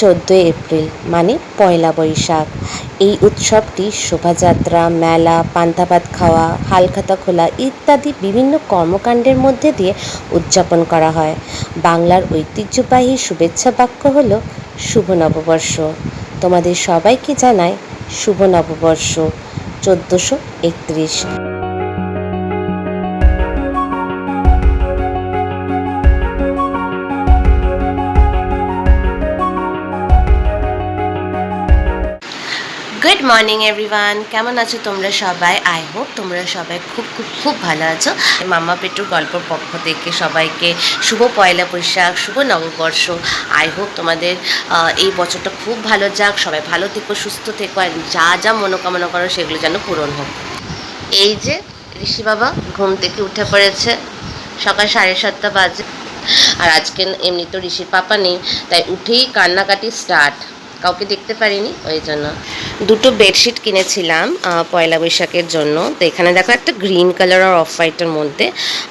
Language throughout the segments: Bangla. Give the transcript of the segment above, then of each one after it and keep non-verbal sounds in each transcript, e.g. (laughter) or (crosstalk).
চোদ্দোই এপ্রিল মানে পয়লা বৈশাখ। এই উৎসবটি শোভাযাত্রা, মেলা পান্তা ভাত খাওয়া, হালখাতা খোলা ইত্যাদি বিভিন্ন কর্মকাণ্ডের মধ্যে দিয়ে উদযাপন করা হয়। বাংলার ঐতিহ্যবাহী শুভেচ্ছা বাক্য হল শুভ নববর্ষ। তোমাদের সবাইকে জানায় শুভ নববর্ষ, চোদ্দোশো একত্রিশ। Morning, everyone. কেমন আছো তোমরা সবাই? আই হোপ তোমরা সবাই খুব খুব খুব ভালো আছো। মাম্মা পেটুর গল্পর পক্ষ থেকে সবাইকে শুভ পয়লা বৈশাখ, শুভ নববর্ষ। আই হোপ তোমাদের এই বছরটা খুব ভালো যাক। সবাই ভালো থেকো, সুস্থ থেকো, আর যা যা মনোকামনা করো সেগুলো যেন পূরণ হোক। এই যে ঋষি বাবা ঘুম থেকে উঠে পড়েছে, সকাল সাড়ে সাতটা বাজে। আর আজকে এমনি তো ঋষির পাপা নেই, তাই উঠেই কান্নাকাটি স্টার্ট। কাউকে দেখতে পারিনি, ওই জন্য। দুটো বেডশিট কিনেছিলাম পয়লা বৈশাখের জন্য। তো এখানে দেখো একটা গ্রিন কালার আর অফ হোয়াইটের মধ্যে,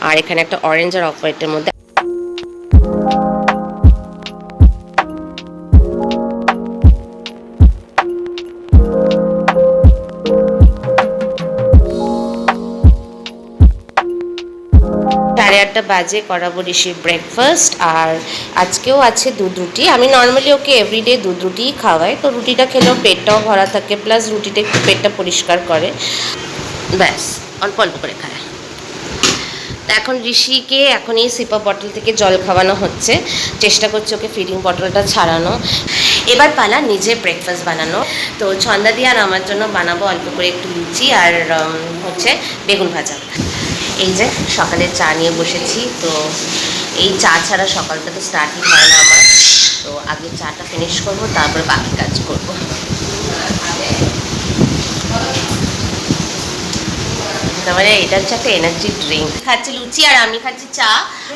আর এখানে একটা অরেঞ্জ আর অফ হোয়াইটের মধ্যে। আটটা বাজে করাবো ঋষির ব্রেকফাস্ট আর আজকেও আছে দুধ রুটি। আমি নর্মালি ওকে এভরিডে দুধ রুটিই খাওয়াই, তো রুটিটা খেলেও পেটটাও ভরা থাকে প্লাস রুটিটা একটু পেটটা পরিষ্কার করে। ব্যাস, অল্প অল্প করে খায়। এখন ঋষিকে এখন এই সিপা বটল থেকে জল খাওয়ানো হচ্ছে। চেষ্টা করছে ওকে ফিডিং বটলটা ছাড়ানো। এবার পালা নিজে ব্রেকফাস্ট বানানো। তো ছন্দা দিয়ে আর আমার জন্য বানাবো অল্প করে একটু লুচি আর হচ্ছে বেগুন ভাজা। এই যে সকালে চা নিয়ে বসেছি, তো এই চা ছাড়া সকালটা তো স্টার্টই হয় না আমার। তো আগে চাটা ফিনিশ করব, তারপর বাকি কাজ করব। তারপরে এটা হচ্ছে একটা এনার্জি ড্রিঙ্ক খাচ্ছি লুচি আর আমি খাচ্ছি চা।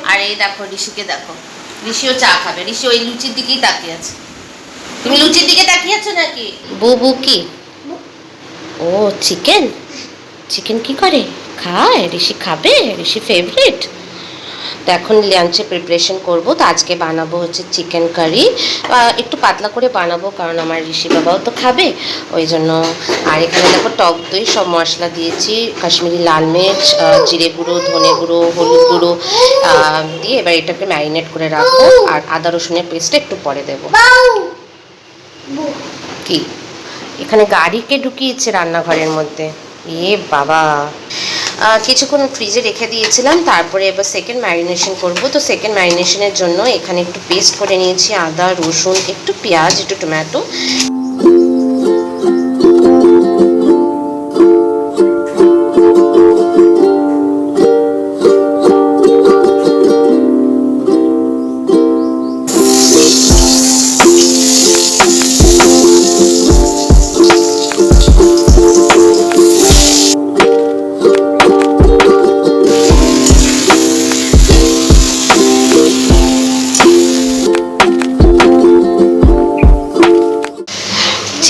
আর এই দেখো, ঋষিকে দেখো। ঋষিও চা খাবে। ঋষি ওই লুচির দিকেই তাকিয়ে আছে। তুমি লুচির দিকে তাকিয়ে আছো নাকি? বু বু কি? ও চিকেন চিকেন কি করে? খায় ঋষি খাবে, ঋষি ফেভারিট তো এখন লাঞ্চে প্রিপারেশন করব। তো আজকে বানাবো হচ্ছে চিকেন কারি একটু পাতলা করে বানাবো, কারণ আমার ঋষি বাবাও তো খাবে। ওই জন্য, আর এখানে দেখো টক দই, সব মশলা দিয়েছি। কাশ্মীরি লাল মির্চ জিরে গুঁড়ো, ধনে গুঁড়ো, হলুদ গুঁড়ো দিয়ে এবার এটাকে ম্যারিনেট করে রাখব। আর আদা রসুনের পেস্টটা একটু পরে দেবো। কি? এখানে গাড়িকে ঢুকিয়েছে রান্নাঘরের মধ্যে। এ বাবা! কিছুক্ষণ ফ্রিজে রেখে দিয়েছিলাম, তারপরে এবার সেকেন্ড ম্যারিনেশন করব। তো সেকেন্ড ম্যারিনেশনের জন্য এখানে একটু পেস্ট করে নিয়েছি, আদা, রসুন, একটু পেঁয়াজ, একটু টমেটো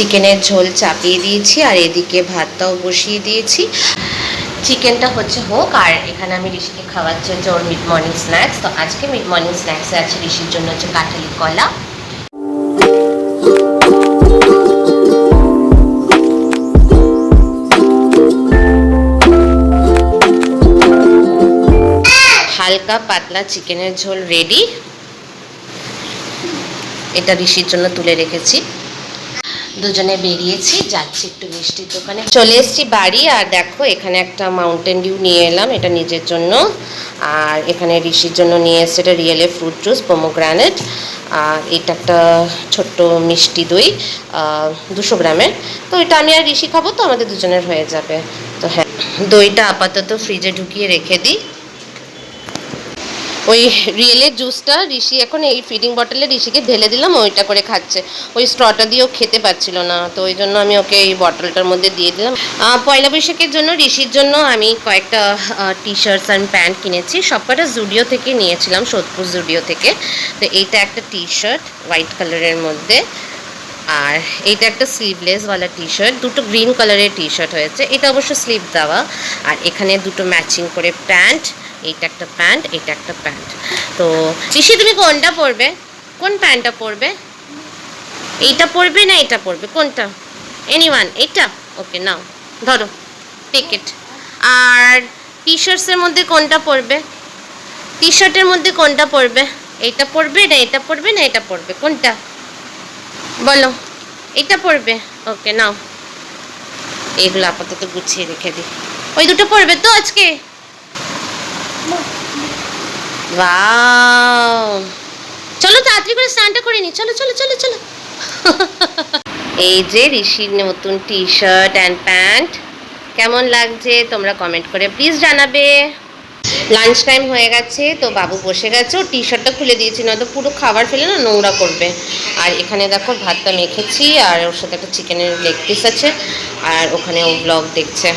চিকেনের ঝোল চাপিয়ে দিয়েছি আর এদিকে ভাতটাও বসিয়ে দিয়েছি। চিকেনটা হচ্ছে হোক, আর এখানে আমি ঋষিকে খাওয়াচ্ছি হচ্ছে ওর মিড মর্নিং স্ন্যাক্স তো আজকে মিড মর্নিং স্ন্যাক্সে আছে ঋষির জন্য হচ্ছে কাঁঠালি কলা। হালকা পাতলা চিকেনের ঝোল রেডি এটা ঋষির জন্য তুলে রেখেছি। দুজনে বেরিয়েছি, যাচ্ছি একটু মিষ্টির দোকানে। চলে এসেছি বাড়ি, আর দেখো, এখানে একটা মাউন্টেন ডিউ নিয়ে এলাম, এটা নিজের জন্য। আর এখানে ঋষির জন্য নিয়ে এসেছে এটা রিয়েলে ফ্রুট জুস পোমোগ্রানেট আর এটা একটা ছোট্ট মিষ্টি দই দুশো গ্রামের। তো এটা আমি আর ঋষি খাব, তো আমাদের দুজনের হয়ে যাবে। তো হ্যাঁ দইটা আপাতত ফ্রিজে ঢুকিয়ে রেখে দিই। ওই রিয়েলের জুসটা ঋষি এখন এই ফিডিং বটলে ঋষিকে ঢেলে দিলাম, ওইটা করে খাচ্ছে। ওই স্ট্রটা দিয়েও খেতে পাচ্ছিল না, তো ওই জন্য আমি ওকে এই বটলটার মধ্যে দিয়ে দিলাম। পয়লা বৈশাখের জন্য ঋষির জন্য আমি কয়েকটা টি শার্টস অ্যান্ড প্যান্ট কিনেছি। সবকটা জুডিও থেকে নিয়েছিলাম সোদপুর জুডিও থেকে। তো এইটা একটা টি শার্ট হোয়াইট কালারের মধ্যে। আর এইটা একটা স্লিভলেসওয়ালা টি শার্ট দুটো গ্রিন কালারের টি শার্ট হয়েছে। এটা অবশ্য স্লিভ দেওয়া। আর এখানে দুটো ম্যাচিং করে প্যান্ট এইটা একটা প্যান্ট, এটা একটা প্যান্ট। তো ঋষি তুমি কোনটা পরবে? কোন প্যান্টটা পরবে? এইটা পরবে না এটা পরবে? কোনটা? এনি ওয়ান এইটা? ওকে নাও। ধরো। টিকিট আর টি শার্টসের মধ্যে কোনটা পরবে? টি শার্টের মধ্যে কোনটা পরবে? এইটা পরবে না এটা পরবে না এটা পরবে? কোনটা? বলো। এটা পরবে? ওকে নাও। এগুলো আপাতত গুছিয়ে রেখে দিই। ওই দুটো পরবে তো আজকে? ওয়াও চলো তাড়াতাড়ি করে স্নানটা করে নি। চলো চলো চলো চলো। (laughs) এই যে ঋষির নতুন টি শার্ট অ্যান্ড প্যান্ট কেমন লাগছে? তোমরা কমেন্ট করে প্লিজ জানাবে। লাঞ্চ টাইম হয়ে গেছে তো বাবু বসে গেছে। ও টি শার্টটা খুলে দিয়েছি নয়তো পুরো খাবার ফেলে না নোংরা করবে। আর এখানে দেখো ভাতটা মেখেছি আর ওর সাথে একটা চিকেনের লেগ পিস আছে আর ওখানে ও ব্লগ দেখছে।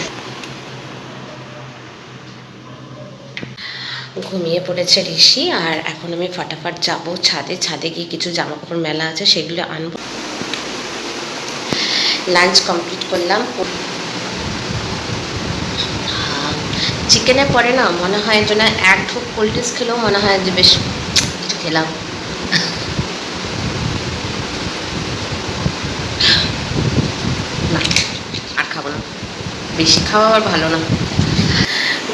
ঘুমিয়ে পড়েছে ঋষি, আর এখন আমি ফটাফট যাব ছাদে। ছাদে গিয়ে কিছু জামা কাপড় মেলা আছে, সেগুলো আনব। লাঞ্চ কমপ্লিট করলাম। চিকেনে পরে না, মনে হয় যেন এক ঠোক কোল্ড ড্রিঙ্কস খেলেও মনে হয় যে বেশ কিছু খেলাম। না, আর খাব না। বেশি খাওয়া আবার ভালো না।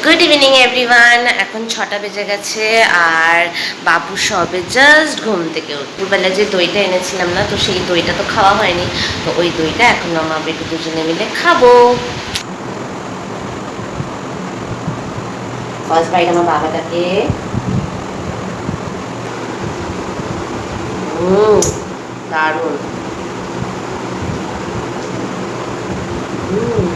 গুড ইভিনিং এভরিওয়ান এখন ছটা বেজে গেছে আর বাবু সবে জাস্ট ঘুম থেকে দুপুরবেলা যে দইটা এনেছিলাম না, তো সেই দইটা তো খাওয়া হয়নি। তো ওই দইটা এখন মা বেটু দুজনে মিলে খাব। ফার্স্ট বাইট আমার বাবাটাকে। হুম দারুণ। হুম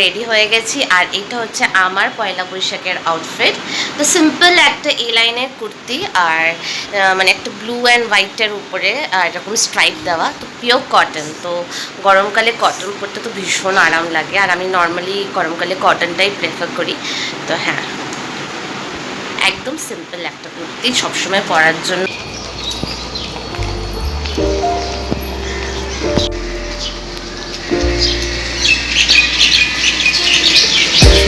রেডি হয়ে গেছি। আর এটা হচ্ছে আমার পয়লা বৈশাখের আউটফিট তো সিম্পল একটা এ লাইনের কুর্তি আর মানে একটা ব্লু অ্যান্ড হোয়াইটের উপরে এরকম স্ট্রাইপ দেওয়া। তো পিওর কটন তো গরমকালে কটন পরতে তো ভীষণ আরাম লাগে। আর আমি নর্মালি গরমকালে কটনটাই প্রেফার করি। তো হ্যাঁ। একদম সিম্পল একটা কুর্তি সবসময় পরার জন্য।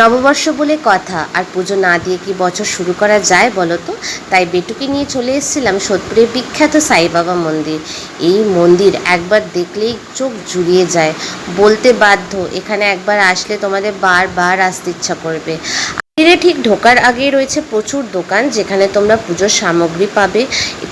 নববর্ষ বলে কথা। আর পুজো না দিয়ে কি বছর শুরু করা যায় বলো তো তাই বেটুকে নিয়ে চলে এসেছিলাম সোদপুরের বিখ্যাত সাইবাবা মন্দির। এই মন্দির একবার দেখলেই চোখ জুড়িয়ে যায়। বলতে বাধ্য, এখানে একবার আসলে তোমাদের বারবার আসতে ইচ্ছা করবে। ঠিক ঢোকার আগে রয়েছে প্রচুর দোকান, যেখানে তোমরা পুজোর সামগ্রী পাবে।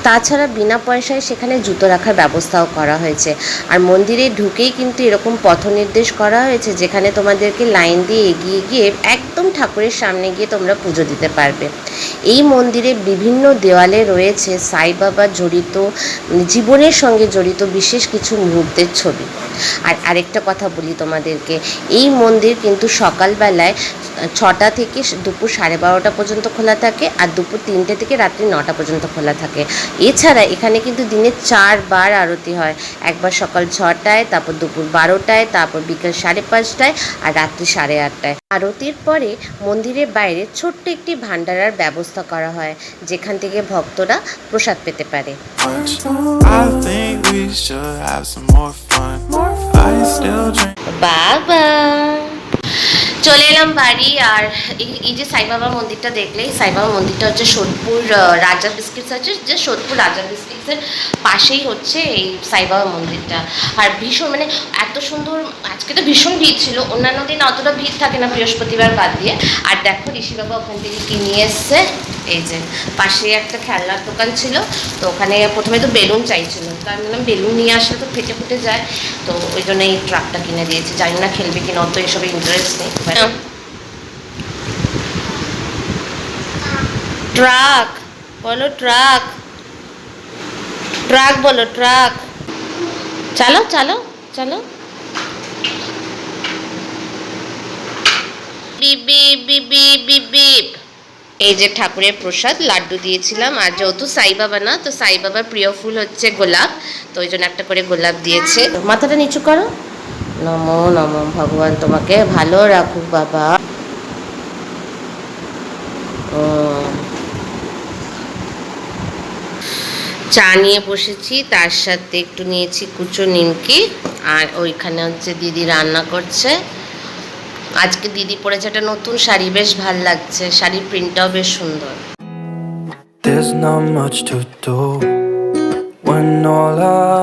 তাছাড়া বিনা পয়সায় সেখানে জুতো রাখার ব্যবস্থাও করা হয়েছে। আর মন্দিরে ঢুকেই কিন্তু এরকম পথ নির্দেশ করা হয়েছে, যেখানে তোমাদেরকে লাইন দিয়ে এগিয়ে গিয়ে একদম ঠাকুরের সামনে গিয়ে তোমরা পুজো দিতে পারবে। এই মন্দিরে বিভিন্ন দেওয়ালে রয়েছে সাই বাবা জড়িত মানে জীবনের সঙ্গে জড়িত বিশেষ কিছু মুহূর্তের ছবি। আর আরেকটা কথা বলি তোমাদেরকে, এই মন্দির কিন্তু সকালবেলায় ছটা থেকে দুপুর সাড়ে বারোটা পর্যন্ত খোলা থাকে আর দুপুর তিনটে থেকে রাত্রি নটা পর্যন্ত খোলা থাকে। এছাড়া এখানে কিন্তু দিনে চারবার আরতি হয়। একবার সকাল ছটায়, তারপর দুপুর বারোটায়, তারপর বিকেল সাড়ে পাঁচটায় আর রাত্রি সাড়ে আটটায়। আরতির পরে মন্দিরের বাইরে ছোট্ট একটি ভান্ডারার ব্যবস্থা করা হয়, যেখান থেকে ভক্তরা প্রসাদ পেতে পারে। চলে এলাম বাড়ি, আর এই- যে সাইবাবা মন্দিরটা দেখলে সাইবাবা মন্দিরটা হচ্ছে সোদপুর রাজা বিস্কিটস আছে, যে সোদপুর রাজা বিস্কিটসের পাশেই হচ্ছে এই সাইবাবা মন্দিরটা। আর ভীষণ মানে এত সুন্দর, আজকে তো ভীষণ ভিড় ছিল, অন্যান্য দিন অতটা ভিড় থাকে না বৃহস্পতিবার বাদ দিয়ে। আর দেখো ঋষি বাবা ওখান থেকে কি নিয়ে এসছে। এই যে পাশে একটা খেলনার দোকান ছিল তো ওখানে প্রথমে তো বেলুন চাইছিল। তো আমি বললাম বেলুন নিয়ে আসলে তো ফেটে ফুটে যায়। তো ওই জন্য এই ট্রাকটা কিনে দিয়েছি। জানি না খেলবে কিনা অত এসবে ইন্টারেস্ট নেই। ট্রাক বলো ট্রাক ট্রাক বলো ট্রাক চালো চালো চালো। Beep beep beep beep beep এই যে ঠাকুরের প্রসাদ, লাড্ডু দিয়েছিলাম। আর যেহেতু সাই বাবা না, তো সাই বাবার প্রিয় ফুল হচ্ছে গোলাপ। তো ওই জন্য একটা করে গোলাপ দিয়েছে। মাথাটা নিচু করো। নমো নমো, ভগবান তোমাকে ভালো রাখুক বাবা। চা নিয়ে বসেছি, তার সাথে একটু নিয়েছি কুচো নিমকি। আর ওইখানে হচ্ছে দিদি রান্না করছে। আজকে দিদি পরেছে একটা নতুন শাড়ি বেশ ভালো লাগছে শাড়ির প্রিন্টটাও বেশ সুন্দর There's not much to do when all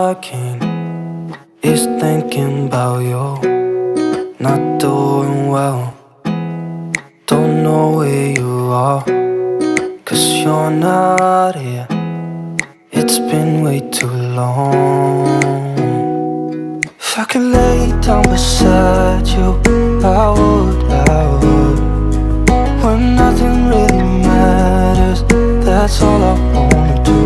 I can is thinking about you. Not doing well, don't know where you are, cause you're not here. It's been way too long. If I could lay down beside you, I would, I would When nothing really matters, that's all I wanna do.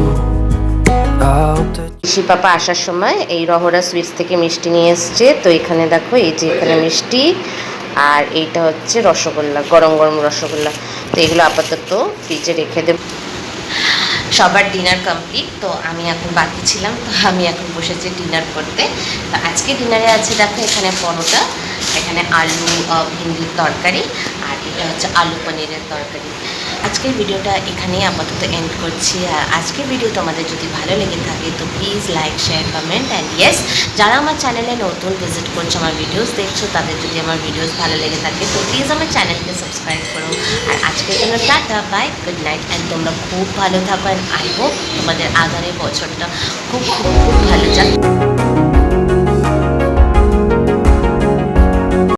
She পাপা আসার সময় এই রহরা সুইটস থেকে মিষ্টি নিয়ে এসছে। তো এখানে দেখো এই যে এখানে মিষ্টি আর এইটা হচ্ছে রসগোল্লা গরম গরম রসগোল্লা। তো এগুলো আপাতত ফ্রিজে রেখে দেবো। সবার ডিনার কমপ্লিট তো আমি এখন বাকি ছিলাম, তো আমি এখন বসেছি ডিনার করতে। তো আজকে ডিনারে আছে দেখো এখানে পরোটা, এখানে আলু ভিন্ডির তরকারি, আর এটা হচ্ছে আলু পনিরের তরকারি। আজকের ভিডিওটা এখানেই আপাতত এন্ড করছি। আর আজকের ভিডিও তোমাদের যদি ভালো লেগে থাকে, তো please like share comment and yes যারা আমার চ্যানেলে নতুন ভিজিট করছ, আমার ভিডিওস দেখছ, তাদের যদি আমার ভিডিওস ভালো লেগে থাকে, তো প্লিজ আমার চ্যানেলকে সাবস্ক্রাইব করো। আর আজকের জন্য tata bye good night and তোমরা খুব ভালো থাকো অ্যান্ড আই হোপ তোমাদের আগামী বছরটা খুব খুব খুব ভালো যাক।